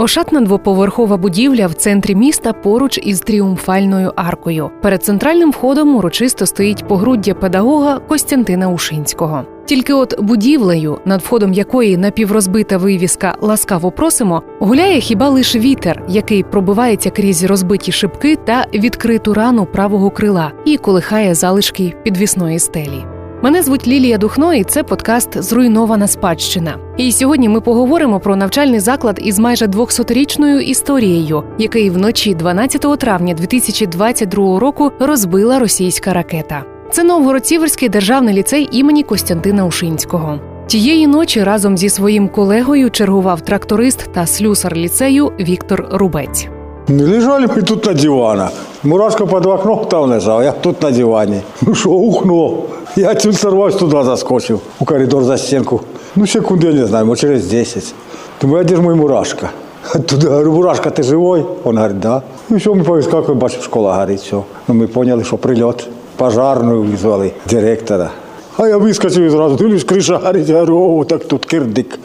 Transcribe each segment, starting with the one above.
Ошатна двоповерхова будівля в центрі міста поруч із тріумфальною аркою. Перед центральним входом урочисто стоїть погруддя педагога Костянтина Ушинського. Тільки от будівлею, над входом якої напіврозбита вивіска Ласкаво просимо, гуляє хіба лише вітер, який пробивається крізь розбиті шибки та відкриту рану правого крила і колихає залишки підвісної стелі. Мене звуть Лілія Духно, і це подкаст Зруйнована спадщина. І сьогодні ми поговоримо про навчальний заклад із майже 200-річною історією, який вночі 12 травня 2022 року розбила російська ракета. Це Новгород-Сіверський державний ліцей імені Костянтина Ушинського. Тієї ночі разом зі своїм колегою чергував тракторист та слюсар ліцею Віктор Рубець. Не лежали мы тут на диванах. Мурашка под окном там лежав, я тут на дивані. Ну що, ухнув. Я чуть сорвався туди заскочив, у коридор за стінку. Ну, секунд, я не знаю, може через 10. Думаю, а де ж мой Мурашка? Туди говорю, Мурашка, ти живой? Он говорить, да. І все, ми повискакуємо, бачимо, школа горить, все. Ну, ми поняли, що прильот. Пожарну визвали, директора. А я вискочив і зразу, дивлюсь, криша горить, я говорю, о, так тут кирдик.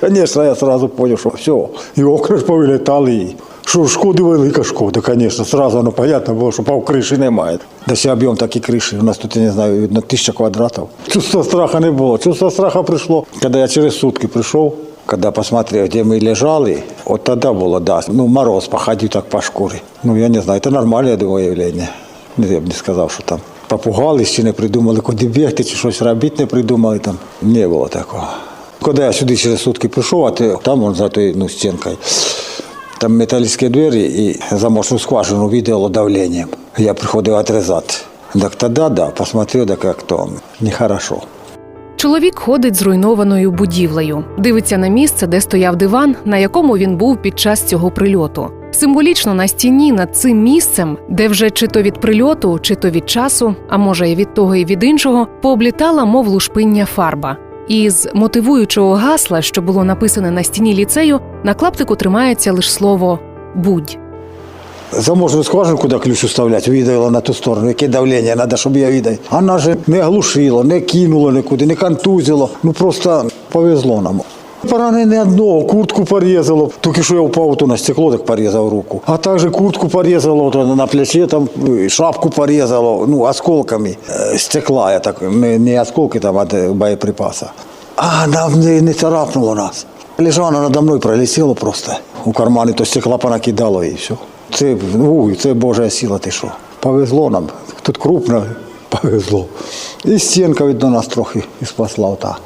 Конечно, я сразу понял, що все. І окна ж. І що шкоди велика шкода, конечно. Сразу воно понятно було, що пав криші немає. Да ще об'єм такі криші. У нас тут, я не знаю, на тисяча квадратів. Чувства страха не було. Чувство страха прийшло, коли я через сутки прийшов. Когда посмотрел, где мы лежали, вот тогда было, да, ну, мороз походил так по шкуре. Ну, я не знаю, это нормальное, я думаю, явление. Ну, Я б не сказав, що там попугались чи не придумали, куди бігти, чи щось робити не придумали там. Не було такого. Коли я сюди через сутки прийшов, а ти, там он за тою ну, стінкою, там металічні двері і замочну скважину видало давленням. Я приходив отрезати. Так тоді, да, посмотрел, так як то нехорошо. Чоловік ходить зруйнованою будівлею, дивиться на місце, де стояв диван, на якому він був під час цього прильоту. Символічно на стіні над цим місцем, де вже чи то від прильоту, чи то від часу, а може і від того і від іншого, пооблітала, мов лушпиння фарба. І з мотивуючого гасла, що було написане на стіні ліцею, на клаптику тримається лише слово будь. Заможну скважину, куди ключ уставляти, видавила на ту сторону, яке давлення, треба, щоб я видав. Вона ж не глушило, не кинуло нікуди, не контузила. Ну просто повезло нам. Поранення одного, куртку порізало. Тільки що я впав, то на стекло так порізав руку. А також куртку порізало, то на плечі там шапку порізало, ну, осколками е, стекла, я так, не, не осколки там, а боєприпаса. А нам не, не царапнуло нас. Лежала надо мною, пролетіло просто. У кармани то стекла понакидало і все. Це, ну, це Божа сила, ти що. Повезло нам. Тут крупно повезло. І стінка від нас трохи спасла ота.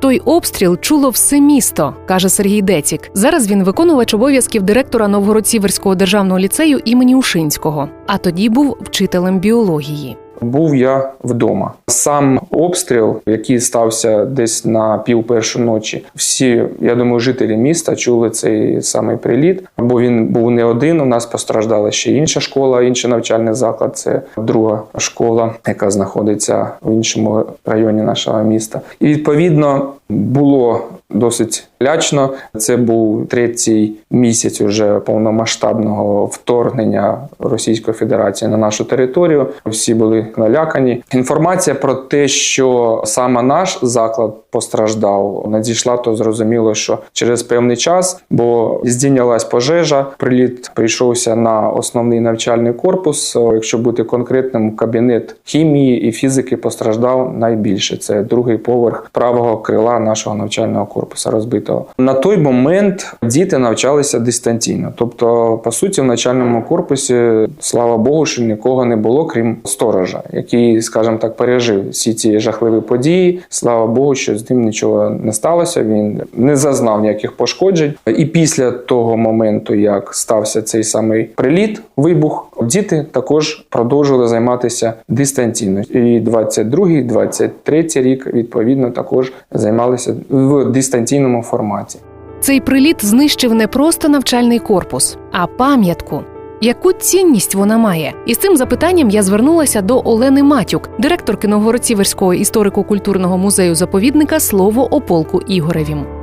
Той обстріл чуло все місто, каже Сергій Децік. Зараз він виконувач обов'язків директора Новгород-Сіверського державного ліцею імені Ушинського, а тоді був вчителем біології. Був я вдома. Сам обстріл, який стався десь на пів першу ночі. Всі, я думаю, жителі міста чули цей самий приліт, бо він був не один. У нас постраждала ще інша школа, інший навчальний заклад. Це друга школа, яка знаходиться в іншому районі нашого міста. І відповідно було досить лячно. Це був третій місяць уже повномасштабного вторгнення Російської Федерації на нашу територію. Всі були налякані. Інформація про те, що саме наш заклад постраждав, надійшла, то зрозуміло, що через певний час, бо здійнялась пожежа. Приліт прийшовся на основний навчальний корпус. Якщо бути конкретним, кабінет хімії і фізики постраждав найбільше. Це другий поверх правого крила нашого навчального корпуса розбитого. На той момент діти навчалися дистанційно, тобто, по суті, в навчальному корпусі, слава Богу, що нікого не було, крім сторожа, який, скажімо так, пережив всі ці жахливі події. Слава Богу, що з ним нічого не сталося. Він не зазнав ніяких пошкоджень. І після того моменту, як стався цей самий приліт, вибух, діти також продовжили займатися дистанційно. І 22-й, 23-й рік відповідно також займалися в дистанційному форматі. Цей приліт знищив не просто навчальний корпус, а пам'ятку. Яку цінність вона має? І з цим запитанням я звернулася до Олени Матюк, директорки Новгород-Сіверського історико-культурного музею заповідника Слово о полку Ігоревім.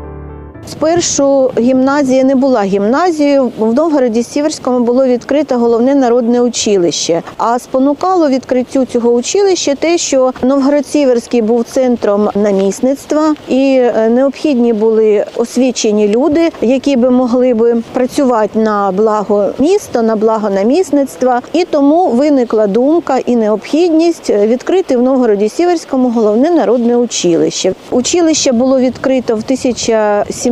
Спершу гімназія не була гімназією. В Новгороді Сіверському було відкрите головне народне училище. А спонукало відкриттю цього училища те, що Новгород Сіверський був центром намісництва, і е, необхідні були освічені люди, які би могли би працювати на благо міста, на благо намісництва. І тому виникла думка і необхідність відкрити в Новгороді Сіверському головне народне училище. Училище було відкрито в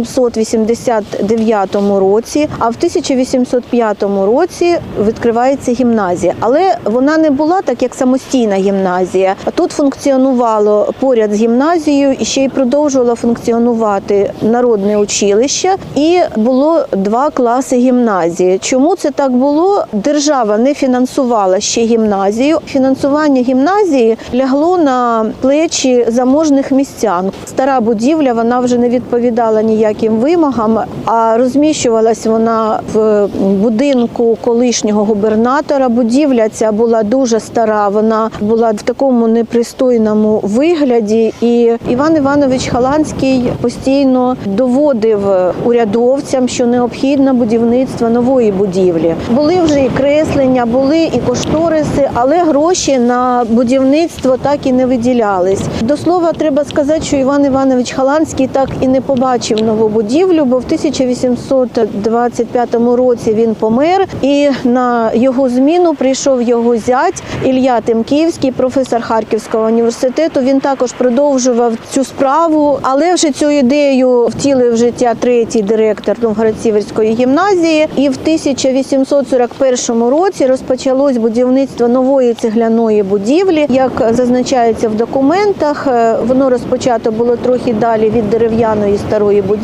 1789 році, а в 1805 році відкривається гімназія. Але вона не була так, як самостійна гімназія. Тут функціонувало поряд з гімназією і ще й продовжувало функціонувати народне училище. І було два класи гімназії. Чому це так було? Держава не фінансувала ще гімназію. Фінансування гімназії лягло на плечі заможних містян. Стара будівля вона вже не відповідала ніяким вимогам, а розміщувалась вона в будинку колишнього губернатора. Будівля ця була дуже стара. Вона була в такому непристойному вигляді. І Іван Іванович Халанський постійно доводив урядовцям, що необхідне будівництво нової будівлі. Були вже і креслення, були і кошториси, але гроші на будівництво так і не виділялись. До слова, треба сказати, що Іван Іванович Халанський так і не побачив нову будівлю, бо в 1825 році він помер, і на його зміну прийшов його зять Ілля Тимківський, професор Харківського університету. Він також продовжував цю справу, але вже цю ідею втілив в життя третій директор Новгород-Сіверської гімназії. І в 1841 році розпочалось будівництво нової цегляної будівлі. Як зазначається в документах, е, воно розпочато було трохи далі від дерев'яної старої будівлі.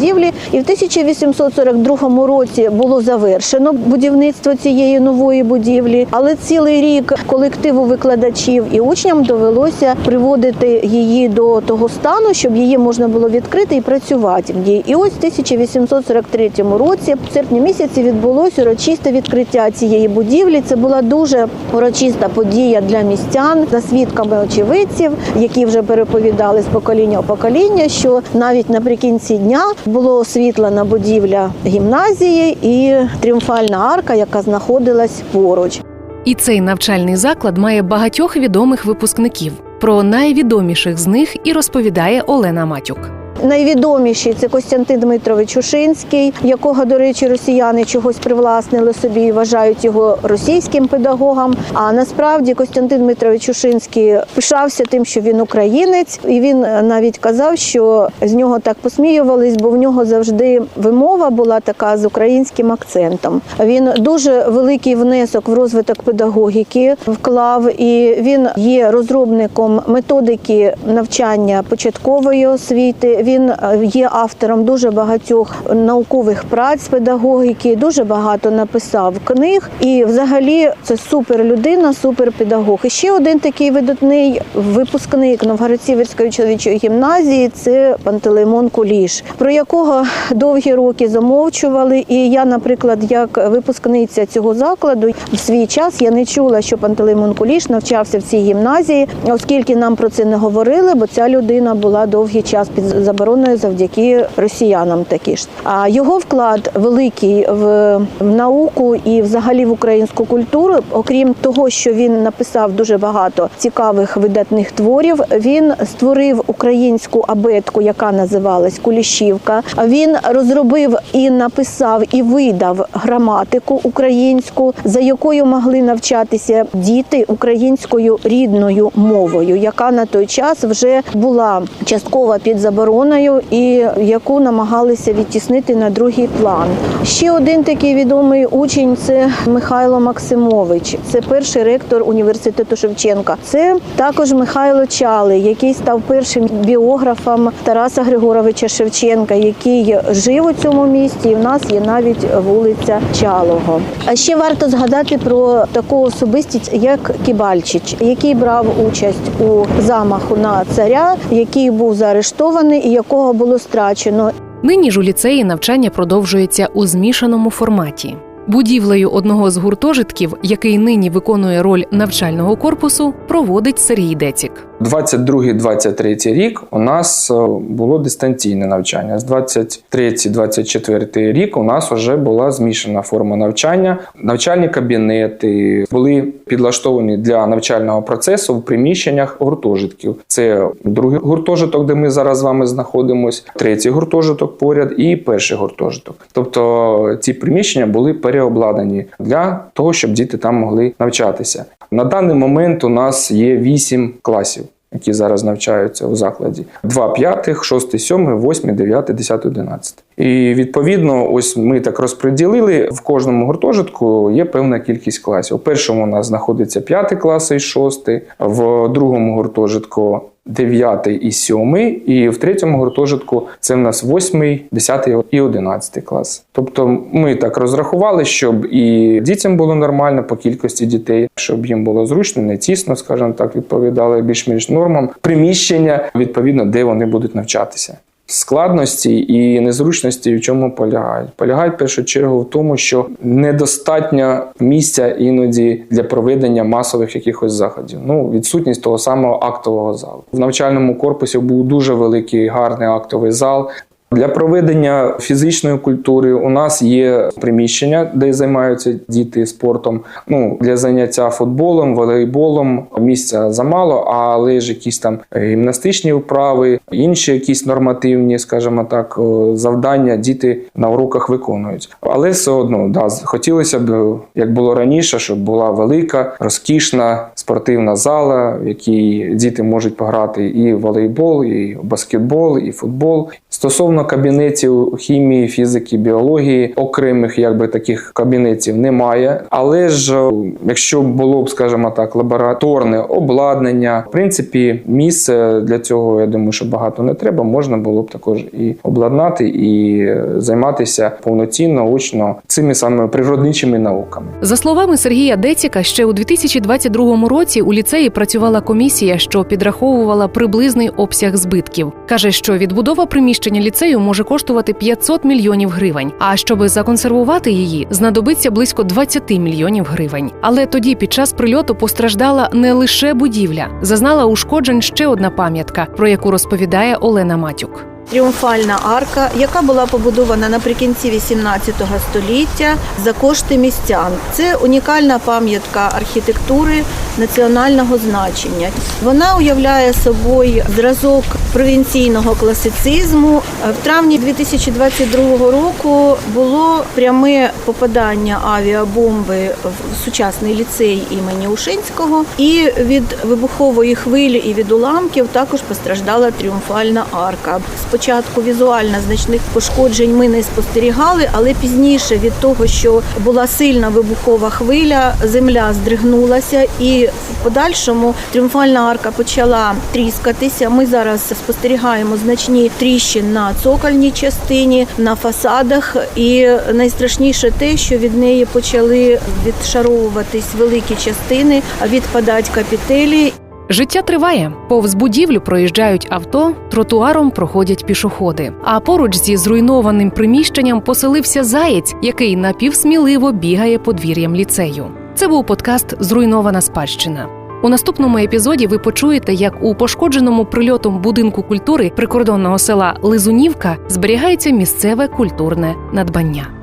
І в 1842 році було завершено будівництво цієї нової будівлі. Але цілий рік колективу викладачів і учням довелося приводити її до того стану, щоб її можна було відкрити і працювати в ній. І ось в 1843 році, в серпні місяці, відбулося урочисте відкриття цієї будівлі. Це була дуже урочиста подія для містян, за свідками очевидців, які вже переповідали з покоління в покоління, що навіть наприкінці дня було освітлена будівля гімназії і тріумфальна арка, яка знаходилась поруч. І цей навчальний заклад має багатьох відомих випускників. Про найвідоміших з них і розповідає Олена Матюк. Найвідоміший це Костянтин Дмитрович Ушинський, якого, до речі, росіяни чогось привласнили собі і вважають його російським педагогом. А насправді Костянтин Дмитрович Ушинський пишався тим, що він українець, і він навіть казав, що з нього так посміювались, бо в нього завжди вимова була така з українським акцентом. Він дуже великий внесок в розвиток педагогіки вклав, і він є розробником методики навчання початкової освіти. Він е, є автором дуже багатьох наукових праць педагогіки, дуже багато написав книг. І, взагалі, це супер людина, супер педагог. І ще один такий видатний випускник Новгород-Сіверської чоловічої гімназії це Пантелеймон Куліш, про якого довгі роки замовчували. І я, наприклад, як випускниця цього закладу, в свій час я не чула, що Пантелеймон Куліш навчався в цій гімназії, оскільки нам про це не говорили, бо ця людина була довгий час під забороною завдяки росіянам. Такі ж а його вклад великий в, в науку і взагалі в українську культуру. Окрім того, що він написав дуже багато цікавих видатних творів. Він створив українську абетку, яка називалась Кулішівка. Він розробив і написав і видав граматику українську, за якою могли навчатися діти українською рідною мовою, яка на той час вже була частково під забороною і яку намагалися відтіснити на другий план. Ще один такий відомий учень це Михайло Максимович. Це перший ректор університету Шевченка. Це також Михайло Чалий, який став першим біографом Тараса Григоровича Шевченка, який жив у цьому місті. І в нас є навіть вулиця Чалого. А ще варто згадати про таку особистість, як Кібальчич, який брав участь у замаху на царя, який був заарештований і якого було страчено. Нині ж у ліцеї навчання продовжується у змішаному форматі. Будівлею одного з гуртожитків, який нині виконує роль навчального корпусу, проводить Сергій Децік. 22-23 рік у нас е, було дистанційне навчання. З 23-24 рік у нас вже була змішана форма навчання. Навчальні кабінети були підлаштовані для навчального процесу в приміщеннях гуртожитків. Це другий гуртожиток, де ми зараз з вами знаходимося, третій гуртожиток поряд і перший гуртожиток. Тобто ці приміщення були переобладнані для того, щоб діти там могли навчатися. На даний момент у нас є 8 класів які зараз навчаються у закладі. Два п'ятих, шостий, сьомий, восьмий, дев'ятий, десятий, одинадцятий. І відповідно, ось ми так розподілили. В кожному гуртожитку є певна кількість класів. У першому у нас знаходиться п'ятий клас і шостий, в другому гуртожитку. 9 і 7, і в третьому гуртожитку це в нас 8, 10 і 11 клас. Тобто ми так розрахували, щоб і дітям було нормально по кількості дітей, щоб їм було зручно, не тісно, скажімо так, відповідали більш-менш нормам приміщення, відповідно, де вони будуть навчатися. Складності і незручності в чому полягають? Полягають в першу чергу в тому, що недостатньо місця іноді для проведення масових якихось заходів. Ну, відсутність того самого актового залу. В навчальному корпусі був дуже великий гарний актовий зал. Для проведення фізичної культури у нас є приміщення, де займаються діти спортом. Ну для заняття футболом, волейболом місця замало, але ж якісь там гімнастичні вправи, інші якісь нормативні, скажімо так, завдання діти на уроках виконують. Але все одно да, хотілося б, як було раніше, щоб була велика, розкішна спортивна зала, в якій діти можуть пограти і волейбол, і баскетбол, і футбол. Стосовно кабінетів хімії, фізики, біології, окремих якби таких кабінетів немає. Але ж якщо було б, скажімо так, лабораторне обладнання, в принципі, місце для цього я думаю, що багато не треба. Можна було б також і обладнати, і займатися повноцінно, очно цими саме природничими науками. За словами Сергія Деціка, ще у 2022 році у ліцеї працювала комісія, що підраховувала приблизний обсяг збитків. каже, що відбудова приміщення ліцею може коштувати 500 мільйонів гривень. А щоби законсервувати її, знадобиться близько 20 мільйонів гривень. Але тоді, під час прильоту, постраждала не лише будівля, зазнала ушкоджень ще одна пам'ятка, про яку розповідає Олена Матюк. Тріумфальна арка, яка була побудована наприкінці 18 століття за кошти містян. Це унікальна пам'ятка архітектури національного значення. Вона уявляє собою зразок провінційного класицизму. В травні 2022 року було пряме попадання авіабомби в сучасний ліцей імені Ушинського, і від вибухової хвилі і від уламків також постраждала тріумфальна арка. Спочатку візуально значних пошкоджень ми не спостерігали, але пізніше від того, що була сильна вибухова хвиля, земля здригнулася, і в подальшому тріумфальна арка почала тріскатися. Ми зараз спостерігаємо значні тріщини на цокольній частині, на фасадах, і найстрашніше те, що від неї почали відшаровуватись великі частини, відпадати капітелі. Життя триває. Повз будівлю проїжджають авто, тротуаром проходять пішоходи. А поруч зі зруйнованим приміщенням поселився заєць, який напівсміливо бігає подвір'ям ліцею. Це був подкаст Зруйнована спадщина. У наступному епізоді ви почуєте, як у пошкодженому прильотом будинку культури прикордонного села Лизунівка зберігається місцеве культурне надбання.